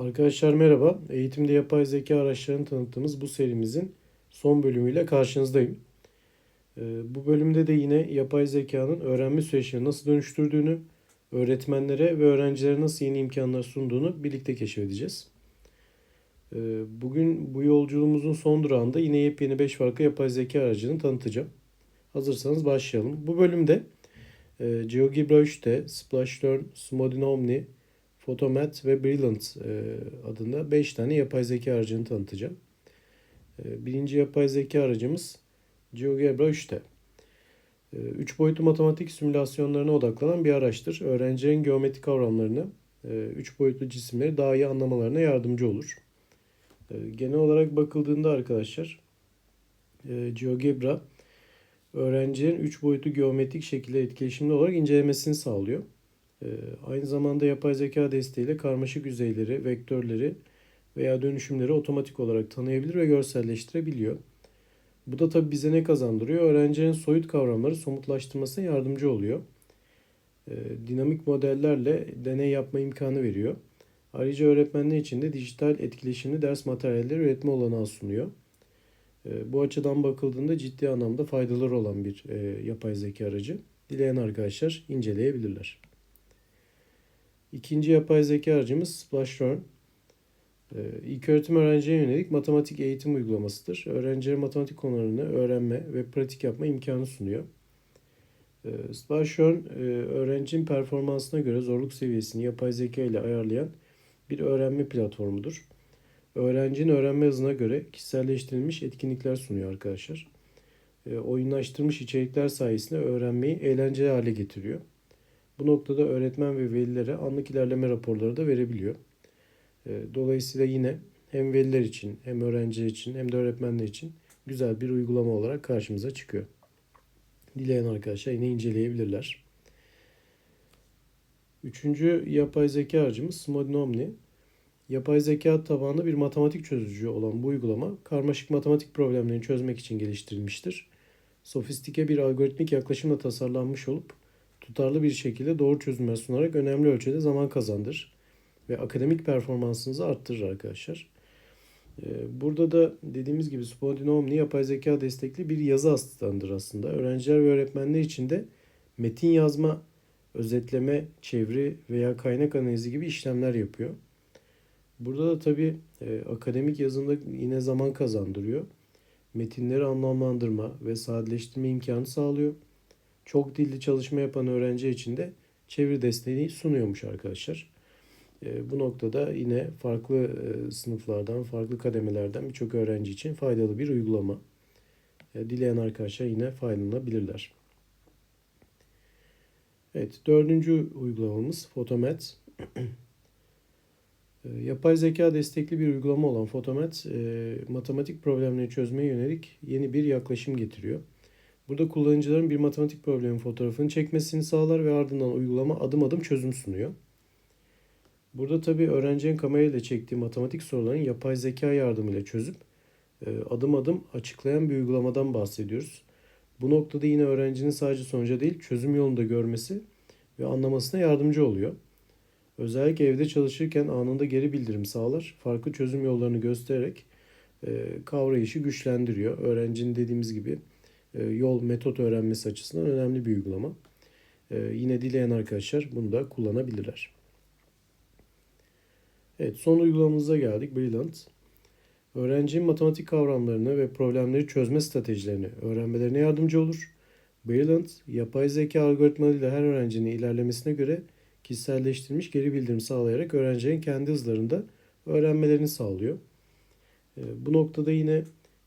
Arkadaşlar merhaba. Eğitimde yapay zeka araçlarını tanıttığımız bu serimizin son bölümüyle karşınızdayım. Ee, Bu bölümde de yine yapay zekanın öğrenme süreçlerini nasıl dönüştürdüğünü, öğretmenlere ve öğrencilere nasıl yeni imkanlar sunduğunu birlikte keşfedeceğiz. Ee, Bugün bu yolculuğumuzun son durağında yine yepyeni 5 farklı yapay zeka aracını tanıtacağım. Hazırsanız başlayalım. Bu bölümde e, GeoGebra 3'te, Splashlern, Smodin Omni, Photomat ve Brilliant e, adında 5 tane yapay zeka aracını tanıtacağım. E, Birinci yapay zeka aracımız GeoGebra 3'te. 3 boyutlu matematik simülasyonlarına odaklanan bir araçtır. Öğrencilerin geometrik kavramlarını, 3 boyutlu cisimleri daha iyi anlamalarına yardımcı olur. E, Genel olarak bakıldığında arkadaşlar e, GeoGebra öğrencilerin 3 boyutlu geometrik şekilde etkileşimli olarak incelemesini sağlıyor. Ee, Aynı zamanda yapay zeka desteğiyle karmaşık yüzeyleri, vektörleri veya dönüşümleri otomatik olarak tanıyabilir ve görselleştirebiliyor. Bu da tabii bize ne kazandırıyor? Öğrencilerin soyut kavramları somutlaştırmasına yardımcı oluyor. Ee, Dinamik modellerle deney yapma imkanı veriyor. Ayrıca öğretmenler için de dijital etkileşimli ders materyalleri üretme olanağı sunuyor. Ee, Bu açıdan bakıldığında ciddi anlamda faydaları olan bir e, yapay zeka aracı. Dileyen arkadaşlar inceleyebilirler. İkinci yapay zeka aracımız Splashlern. Ee, İlk öğretim öğrenciye yönelik matematik eğitim uygulamasıdır. Öğrencilere matematik konularını öğrenme ve pratik yapma imkanı sunuyor. Ee, Splashlern, e, öğrencinin performansına göre zorluk seviyesini yapay zeka ile ayarlayan bir öğrenme platformudur. Öğrencinin öğrenme hızına göre kişiselleştirilmiş etkinlikler sunuyor arkadaşlar. Ee, Oyunlaştırılmış içerikler sayesinde öğrenmeyi eğlenceli hale getiriyor. Bu noktada öğretmen ve velilere anlık ilerleme raporları da verebiliyor. E, Dolayısıyla yine hem veliler için hem öğrenciler için hem de öğretmenler için güzel bir uygulama olarak karşımıza çıkıyor. Dileyen arkadaşlar yine inceleyebilirler. Üçüncü yapay zeka aracımız Smodin Omni. Yapay zeka tabanlı bir matematik çözücü olan bu uygulama karmaşık matematik problemlerini çözmek için geliştirilmiştir. Sofistike bir algoritmik yaklaşımla tasarlanmış olup tutarlı bir şekilde doğru çözümler sunarak önemli ölçüde zaman kazandırır ve akademik performansınızı arttırır arkadaşlar. Ee, Burada da dediğimiz gibi Spotlight Omni yapay zeka destekli bir yazı asistanıdır aslında. Öğrenciler ve öğretmenler için de metin yazma, özetleme, çeviri veya kaynak analizi gibi işlemler yapıyor. Burada da tabii e, akademik yazında yine zaman kazandırıyor. Metinleri anlamlandırma ve sadeleştirme imkanı sağlıyor çok dilli çalışma yapan öğrenci için de çeviri desteği sunuyormuş arkadaşlar. E, bu noktada yine farklı e, sınıflardan, farklı kademelerden birçok öğrenci için faydalı bir uygulama. E, dileyen arkadaşlar yine faydalanabilirler. Evet, dördüncü uygulamamız Photomat. E, Yapay zeka destekli bir uygulama olan Photomat, e, matematik problemleri çözmeye yönelik yeni bir yaklaşım getiriyor. Burada kullanıcıların bir matematik problemin fotoğrafını çekmesini sağlar ve ardından uygulama adım adım çözüm sunuyor. Burada tabii öğrencinin kamerayla çektiği matematik sorularını yapay zeka yardımıyla çözüp e, adım adım açıklayan bir uygulamadan bahsediyoruz. Bu noktada yine öğrencinin sadece sonuca değil çözüm yolunu da görmesi ve anlamasına yardımcı oluyor. Özellikle evde çalışırken anında geri bildirim sağlar. Farklı çözüm yollarını göstererek e, kavrayışı güçlendiriyor. Öğrencinin dediğimiz gibi yol metot öğrenmesi açısından önemli bir uygulama. E, Yine dileyen arkadaşlar bunu da kullanabilirler. Evet son uygulamamıza geldik. Brilliant. Öğrencinin matematik kavramlarını ve problemleri çözme stratejilerini öğrenmelerine yardımcı olur. Brilliant, yapay zeka algoritmalarıyla her öğrencinin ilerlemesine göre kişiselleştirilmiş geri bildirim sağlayarak öğrencilerin kendi hızlarında öğrenmelerini sağlıyor. E, Bu noktada yine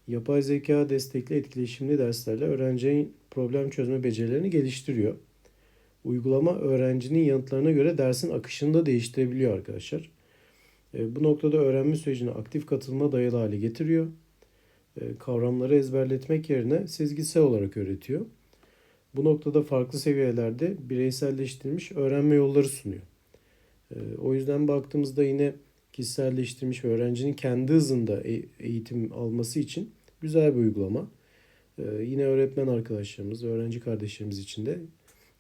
yapay zeka destekli etkileşimli derslerle öğrencinin problem çözme becerilerini geliştiriyor. Uygulama öğrencinin yanıtlarına göre dersin akışını da değiştirebiliyor arkadaşlar. E, Bu noktada öğrenme sürecine aktif katılma dayalı hale getiriyor. E, Kavramları ezberletmek yerine sezgisel olarak öğretiyor. Bu noktada farklı seviyelerde bireyselleştirilmiş öğrenme yolları sunuyor. E, O yüzden baktığımızda yine kişiselleştirilmiş ve öğrencinin kendi hızında e- eğitim alması için güzel bir uygulama. Ee, yine öğretmen arkadaşlarımız, öğrenci kardeşlerimiz için de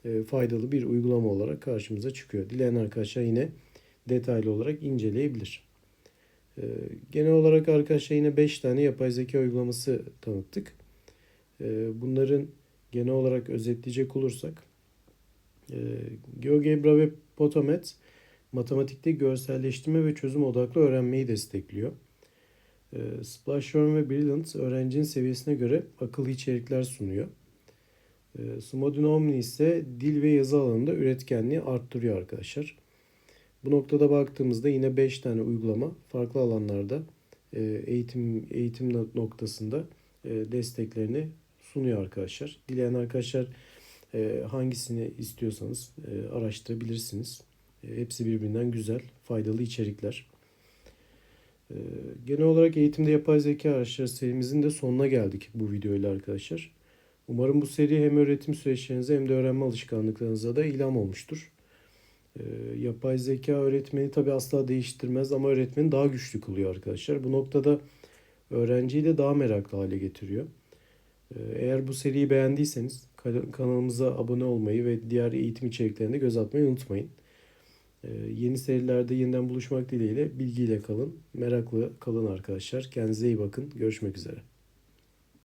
e, faydalı bir uygulama olarak karşımıza çıkıyor. Dileyen arkadaşlar yine detaylı olarak inceleyebilir. Ee, genel olarak arkadaşlar yine 5 tane yapay zeka uygulaması tanıttık. Ee, bunların genel olarak özetleyecek olursak e, GeoGebra ve Potomet matematikte görselleştirme ve çözüm odaklı öğrenmeyi destekliyor. Ee, Splashworm ve Brilliant öğrencinin seviyesine göre akıllı içerikler sunuyor. Smodin Omni ise dil ve yazı alanında üretkenliği arttırıyor arkadaşlar. Bu noktada baktığımızda yine 5 tane uygulama farklı alanlarda e, eğitim eğitim noktasında e, desteklerini sunuyor arkadaşlar. Dileyen arkadaşlar e, hangisini istiyorsanız e, araştırabilirsiniz. E, Hepsi birbirinden güzel, faydalı içerikler. E, Genel olarak eğitimde yapay zeka araçları serimizin de sonuna geldik bu videoyla arkadaşlar. Umarım bu seri hem öğretim süreçlerinize hem de öğrenme alışkanlıklarınıza da ilham olmuştur. E, Yapay zeka öğretmeni tabi asla değiştirmez ama öğretmeni daha güçlü kılıyor arkadaşlar. Bu noktada öğrenciyi de daha meraklı hale getiriyor. Eğer bu seriyi beğendiyseniz kan- kanalımıza abone olmayı ve diğer eğitim içeriklerine göz atmayı unutmayın. Ee, Yeni serilerde yeniden buluşmak dileğiyle bilgiyle kalın, meraklı kalın arkadaşlar. Kendinize iyi bakın. Görüşmek üzere.